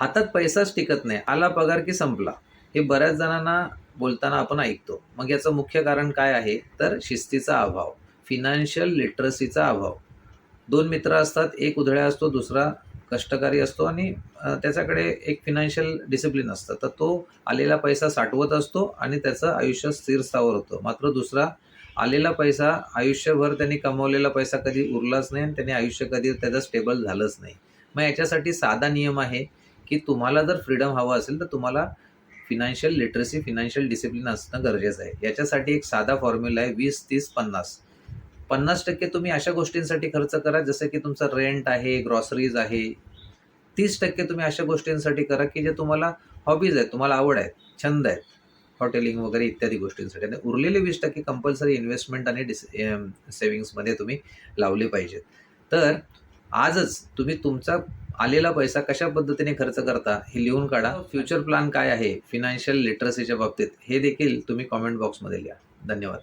हातात पैसाच टिकत नाही. आला पगार की संपला. हे बऱ्याच जणांना बोलताना आपण ऐकतो. मग याचं मुख्य कारण काय आहे? तर शिस्तीचा अभाव. फिनान्शियल लिटरसीचा अभाव. दोन मित्र असतात. एक उधळ्या असतो दुसरा कष्टकारी असतो आणि त्याच्याकडे एक फिनान्शियल डिसिप्लिन असतं. तर तो आलेला पैसा साठवत असतो आणि त्याचं आयुष्य स्थिर स्थावर होतं. मात्र दुसरा आलेला पैसा आयुष्यभर त्यांनी कमवलेला पैसा कधी उरलाच नाही आणि त्यांनी आयुष्य कधी त्याचं स्टेबल झालंच नाही. मग याच्यासाठी साधा नियम आहे की तुम्हाला जर फ्रीडम हवं असेल तर तुम्हाला फिनान्शियल लिटरसी फिनान्शियल डिसिप्लिन असणं गरजेचं आहे. याच्यासाठी एक साधा फॉर्म्युला आहे वीस तीस पन्नास. पन्नास टक्के तुम्ही अशा गोष्टींसाठी खर्च करा जसं की तुमचं रेंट आहे ग्रॉसरीज आहे. तीस टक्के तुम्ही अशा गोष्टींसाठी करा की जे तुम्हाला हॉबीज आहेत तुम्हाला आवड आहेत छंद आहेत हॉटेलिंग वगैरे इत्यादी गोष्टींसाठी. आणि उरलेले वीस टक्के कंपल्सरी इन्व्हेस्टमेंट आणि डिस सेविंग्समध्ये तुम्ही लावले पाहिजेत. तर आजच तुम्ही तुमचा आलेला पैसा कशा पद्धतीने खर्च करता हे लिहून काढा. फ्युचर प्लॅन काय आहे? फिनान्शियल लिटरसीच्या बाबतीत. हे देखील तुम्ही कॉमेंट बॉक्समध्ये लिहा. धन्यवाद.